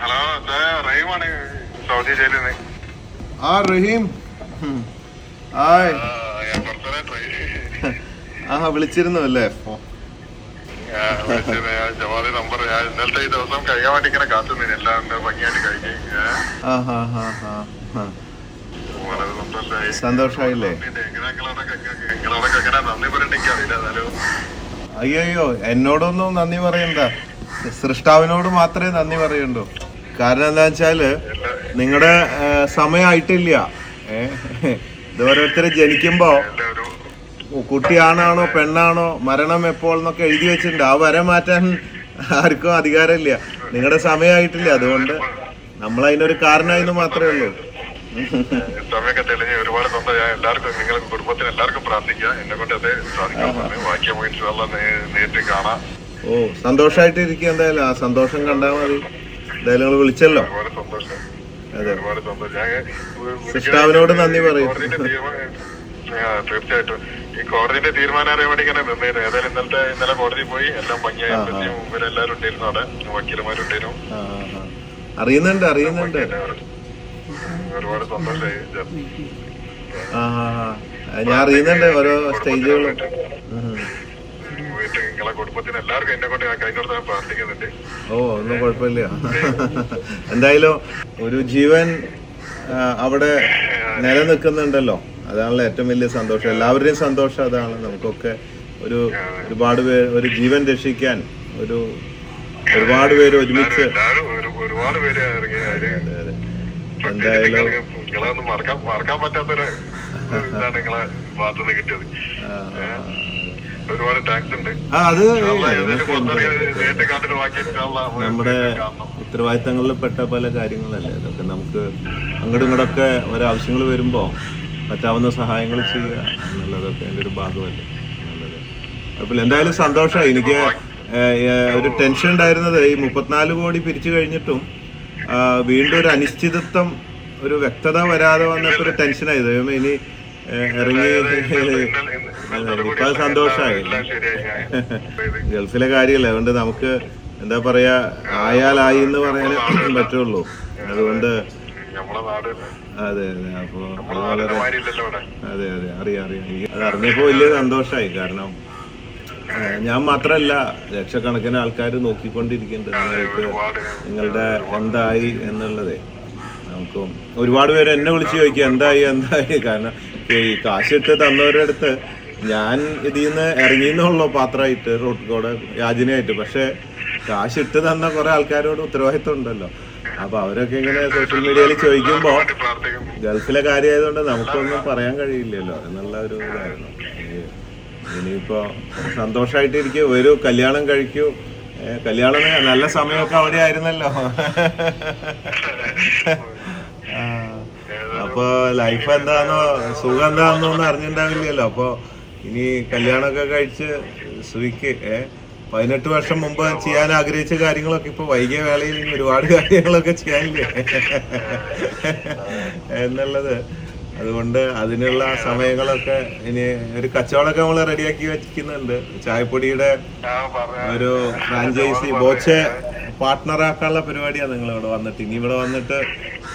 Hello റഹീമാണ് Saudi ജയിലിൽ നിന്ന് ആ റഹീം. ഹായ് ആ വിളിച്ചിരുന്നു അല്ലേ ഫോ- വിളിച്ചത് ഞാൻ ജവാദി നമ്പർ ഞാൻ ഇന്നലത്തെ ഈ ദിവസം കഴിയാൻ വേണ്ടി ഇങ്ങനെ കാത്തുനിന്നു. എല്ലാം ഭംഗിയായിട്ട് കഴിഞ്ഞു സന്തോഷായില്ലേ? അയ്യോ എന്നോടൊന്നും നന്ദി പറയണ്ട. സൃഷ്ടാവിനോട് മാത്രമേ നന്ദി പറയണ്ടൂ. കാരണം എന്താ വെച്ചാൽ നിങ്ങളുടെ സമയമായിട്ടില്ല ഇത് ഓരോരുത്തർ ജനിക്കുമ്പോ കുട്ടിയാണാണോ പെണ്ണാണോ മരണം എപ്പോൾ എന്നൊക്കെ എഴുതി വെച്ചിട്ടുണ്ട്. ആ വരെ മാറ്റാൻ ആർക്കും അധികാരമില്ല. നിങ്ങളുടെ സമയമായിട്ടില്ല അതുകൊണ്ട് നമ്മൾ അതിനൊരു കാരണമായിരുന്നു മാത്രമേ ഉള്ളൂ. സമയമൊക്കെ തെളിഞ്ഞ് ഒരുപാട് സന്തോഷം ഞാൻ എല്ലാവർക്കും കുടുംബത്തിന് എല്ലാവർക്കും പ്രാർത്ഥിക്കുക. എന്നെ കൊണ്ട് അത് സാധിക്കാൻ പറഞ്ഞു. ബാക്കി നമുക്ക് ഇൻഷാല്ലാ നേ- നേരിട്ട് കാണാം. ഓ സന്തോഷമായിട്ട് ഇരിക്കുക എന്തായാലും. ആ സന്തോഷം കണ്ടാൽ മതി. എന്തായാലും നിങ്ങൾ വിളിച്ചല്ലോ. അതെ. സിസ്റ്റാവിനോട് നന്ദി പറയും. കോടതിന്റെ തീരുമാനം ആ, തീർച്ചയായിട്ടും. ഈ കോടതിന്റെ തീരുമാനം അറിയാൻ വേണ്ടി ഇങ്ങനെ നിന്നേരും ഏതായാലും ഇന്നലത്തെ ഇന്നലെ കോടതി പോയി. എല്ലാം ഭംഗിയായി. എല്ലാവരും ഉണ്ടായിരുന്നു അവിടെ. വക്കീലന്മാരുണ്ടായിരുന്നു. അറിയുന്നുണ്ട് അറിയുന്നുണ്ട്. ഒരുപാട് സന്തോഷമായി. ഞാൻ അറിയുന്നുണ്ട് ഓരോ സ്റ്റേജുകളും. വീട്ടിൽ നിങ്ങളെ കുടുംബത്തിന് എല്ലാവർക്കും എന്നെ കൊണ്ട് ഞാൻ കഴിഞ്ഞ ദിവസം പ്രാർത്ഥിക്കുന്നുണ്ട്. ഓ ഒന്നും കുഴപ്പമില്ല. എന്തായാലും ഒരു ജീവൻ അവിടെ നിലനിൽക്കുന്നുണ്ടല്ലോ. അതാണല്ലോ ഏറ്റവും വലിയ സന്തോഷം. എല്ലാവരുടെയും സന്തോഷം അതാണ്. നമുക്കൊക്കെ ഒരു ഒരുപാട് പേര് ഒരു ജീവൻ രക്ഷിക്കാൻ ഒരു ഒരുപാട് പേര് ഒരുമിച്ച് ഒരുപാട് പേര് എന്തായാലും മറക്കാൻ പറ്റാത്തൊരു ഭാഗത്തുനിന്ന് കിട്ടിയത്. അത് നമ്മുടെ കാണണം. ഉത്തരവാദിത്തങ്ങളിൽ പെട്ട പല കാര്യങ്ങളല്ലേ? അതൊക്കെ നമുക്ക് അങ്ങോട്ടും ഇങ്ങോട്ടൊക്കെ ഒരാവശ്യങ്ങൾ വരുമ്പോ പറ്റാവുന്ന സഹായങ്ങൾ ചെയ്യുക എന്നുള്ളതൊക്കെ എന്റെ ഒരു ഭാഗമല്ലേ? നല്ലത്. കുഴപ്പമില്ല എന്തായാലും സന്തോഷമായി എനിക്ക് ഒരു ടെൻഷൻ ഉണ്ടായിരുന്നത് ഈ മുപ്പത്തിനാല് കോടി പിരിച്ചു കഴിഞ്ഞിട്ടും വീണ്ടും ഒരു അനിശ്ചിതത്വം ഒരു വ്യക്തത വരാതെ വന്നപ്പോൾ ഒരു ടെൻഷനായി. ദൈവമേ ഇനി ഇപ്പൊ സന്തോഷമായി ഗൾഫിലെ കാര്യമല്ലേ അതുകൊണ്ട് നമുക്ക് എന്താ പറയാ ആയാലായി എന്ന് പറയാനേ പറ്റുള്ളൂ അതുകൊണ്ട് അതെ അതെ അപ്പൊ വളരെ അതെ അതെ അറിയാം അറിയാം അത് അറിഞ്ഞപ്പോ വലിയ സന്തോഷമായി കാരണം ഞാൻ മാത്രല്ല ലക്ഷക്കണക്കിന് ആൾക്കാർ നോക്കിക്കൊണ്ടിരിക്കുന്നുണ്ട് നിങ്ങൾക്ക് നിങ്ങളുടെ എന്തായി എന്നുള്ളതേ നമുക്ക് ഒരുപാട് പേര് എന്നെ വിളിച്ച് ചോദിക്കുക എന്തായി എന്തായി? കാരണം ഈ കാശിട്ട് തന്നവരുടെ അടുത്ത് ഞാൻ ഇതിൽ നിന്ന് ഇറങ്ങിയെന്നുള്ളൂ പാത്രമായിട്ട് റോഡ് കൂടെ യാചനയായിട്ട്. പക്ഷെ കാശിട്ട് തന്ന കുറെ ആൾക്കാരോട് ഉത്തരവാദിത്വം ഉണ്ടല്ലോ അപ്പൊ അവരൊക്കെ ഇങ്ങനെ സോഷ്യൽ മീഡിയയിൽ ചോദിക്കുമ്പോ ഗൾഫിലെ കാര്യമായതുകൊണ്ട് നമുക്കൊന്നും പറയാൻ കഴിയില്ലല്ലോ. എന്നുള്ള ഒരു ഇതായിരുന്നു. ഇനി- ഇനിയിപ്പോ സന്തോഷമായിട്ട് ഇരിക്കും. ഒരു കല്യാണം കഴിക്കൂ. കല്യാണം നല്ല സമയമൊക്കെ അവിടെ ആയിരുന്നല്ലോ. അപ്പൊ ലൈഫ് എന്താണോ സുഖം എന്താണെന്നോ ഒന്നും അറിഞ്ഞിട്ടുണ്ടാവില്ലല്ലോ അപ്പൊ ഇനി കല്യാണമൊക്കെ കഴിച്ച് സുഖിക്ക് ഏ പതിനെട്ട് വർഷം മുമ്പ് ചെയ്യാൻ ആഗ്രഹിച്ച കാര്യങ്ങളൊക്കെ ഇപ്പൊ വൈകിയ വേളയിൽ ഒരുപാട് കാര്യങ്ങളൊക്കെ ചെയ്യാനില്ലേ? എന്നുള്ളത്. അതുകൊണ്ട് അതിനുള്ള സമയങ്ങളൊക്കെ ഇനി ഒരു കച്ചവടമൊക്കെ നമ്മൾ റെഡിയാക്കി വെക്കുന്നുണ്ട് ചായപ്പൊടിയുടെ ഒരു ഫ്രാഞ്ചൈസി ബോച്ചെ പാർട്ട്ണറാക്കാനുള്ള പരിപാടിയാണ് നിങ്ങൾ ഇവിടെ വന്നിട്ട്. ഇനി ഇവിടെ വന്നിട്ട്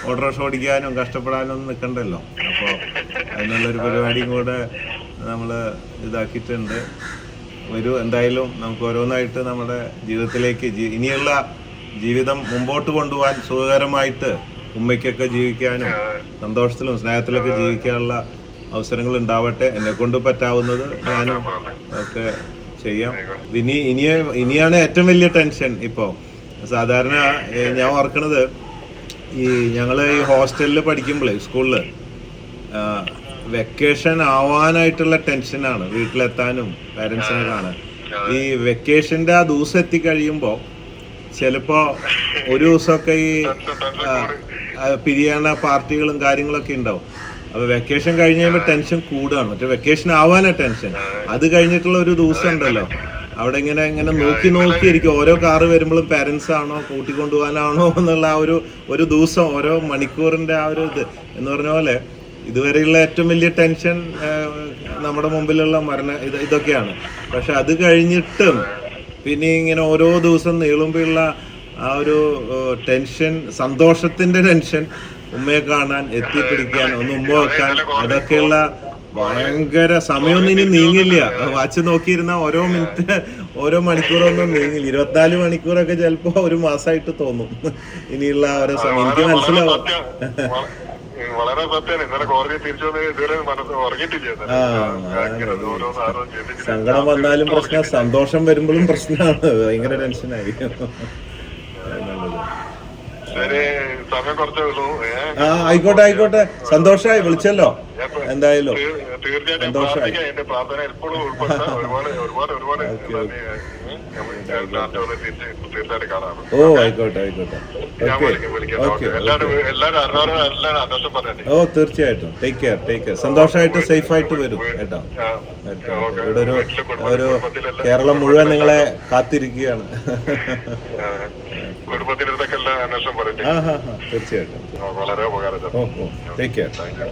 ഓട്ടോറിക്ഷ ഓടിക്കാനും കഷ്ടപ്പെടാനും ഒന്നും നിൽക്കണ്ടല്ലോ അപ്പോൾ അതിനുള്ളൊരു പരിപാടിയും കൂടെ നമ്മൾ ഇതാക്കിയിട്ടുണ്ട്. ഒരു എന്തായാലും നമുക്ക് ഓരോന്നായിട്ട് നമ്മുടെ ജീവിതത്തിലേക്ക് ഇനിയുള്ള ജീവിതം മുമ്പോട്ട് കൊണ്ടുപോകാൻ സുഖകരമായിട്ട് ഉമ്മയ്ക്കൊക്കെ ജീവിക്കാനും സന്തോഷത്തിലും സ്നേഹത്തിലൊക്കെ ജീവിക്കാനുള്ള അവസരങ്ങൾ ഉണ്ടാവട്ടെ. എന്നെ കൊണ്ട് പറ്റാവുന്നത് ഞാനും ഒക്കെ ചെയ്യാം. ഇനി ഇനി ഇനിയാണ് ഏറ്റവും വലിയ ടെൻഷൻ ഇപ്പോൾ സാധാരണ ഞാൻ ഓർക്കണത് ഈ ഞങ്ങൾ ഈ ഹോസ്റ്റലിൽ പഠിക്കുമ്പോഴേ സ്കൂളിൽ വെക്കേഷൻ ആവാനായിട്ടുള്ള ടെൻഷനാണ് വീട്ടിലെത്താനും പാരൻസിനെ കാണാൻ. ഈ വെക്കേഷന്റെ ആ ദിവസം എത്തിക്കഴിയുമ്പോൾ ചിലപ്പോൾ ഒരു ദിവസമൊക്കെ ഈ ആ, പാർട്ടികളും കാര്യങ്ങളൊക്കെ ഉണ്ടാവും. അപ്പൊ വെക്കേഷൻ കഴിഞ്ഞ് കഴിയുമ്പോൾ ടെൻഷൻ കൂടുകയാണ് മറ്റേ വെക്കേഷൻ ആവാനാ ടെൻഷൻ അത് കഴിഞ്ഞിട്ടുള്ള ഒരു ദിവസം ഉണ്ടല്ലോ. അവിടെ ഇങ്ങനെ ഇങ്ങനെ നോക്കി നോക്കി ഇരിക്കും ഓരോ കാറ് വരുമ്പോഴും പാരൻസ് ആണോ കൂട്ടിക്കൊണ്ടുപോകാനാണോ എന്നുള്ള ആ ഒരു ഒരു ദിവസം ഓരോ മണിക്കൂറിന്റെ ആ ഒരു ഇത്. എന്ന് പറഞ്ഞ പോലെ ഇതുവരെയുള്ള ഏറ്റവും വലിയ ടെൻഷൻ നമ്മുടെ മുമ്പിലുള്ള മരണ ഇത് ഇതൊക്കെയാണ്. പക്ഷെ അത് കഴിഞ്ഞിട്ടും പിന്നെ ഇങ്ങനെ ഓരോ ദിവസം നീളുമ്പോഴുള്ള ആ ഒരു ടെൻഷൻ സന്തോഷത്തിന്റെ ടെൻഷൻ ഉമ്മയെ കാണാൻ എത്തിപ്പിടിക്കാൻ ഒന്ന് ഉമ്മ വെക്കാൻ അതൊക്കെയുള്ള ഭയങ്കര സമയമൊന്നും ഇനി നീങ്ങില്ല. വാച്ച് നോക്കിയിരുന്ന ഓരോ മിനിറ്റ് ഓരോ മണിക്കൂറൊന്നും നീങ്ങില്ല. ഇരുപത്തിനാല് മണിക്കൂറൊക്കെ ചിലപ്പോ ഒരു മാസമായിട്ട് തോന്നും. ഇനിയുള്ള ഓരോ സമയം. എനിക്ക് മനസ്സിലാവും. വളരെ സത്യമാണ് ഇന്നലെ കോടതി തിരിച്ചു ഇതുവരെ മനസ്സ് ഉറങ്ങിയിട്ടില്ല സങ്കടം വന്നാലും പ്രശ്ന സന്തോഷം വരുമ്പോഴും പ്രശ്നമാണ്. ഭയങ്കര ടെൻഷനായി ആ ആയിക്കോട്ടെ ആയിക്കോട്ടെ. സന്തോഷായി. വിളിച്ചല്ലോ. എന്തായാലും സന്തോഷമായി. ഓ ആയിക്കോട്ടെ ആയിക്കോട്ടെ. ഓ തീർച്ചയായിട്ടും. ടേക്ക് കെയർ ടേക്ക് കെയർ സന്തോഷമായിട്ട് സേഫ് ആയിട്ട് വരും കേട്ടോ. ഇവിടെ ഒരു ഒരു കേരളം മുഴുവൻ നിങ്ങളെ കാത്തിരിക്കുകയാണ്. കുടുംബത്തിനടുത്തൊക്കെ എല്ലാം അന്വേഷണം തീർച്ചയായിട്ടും. വളരെ ഉപകാരം ടേക്ക് കെയർ താങ്ക് യു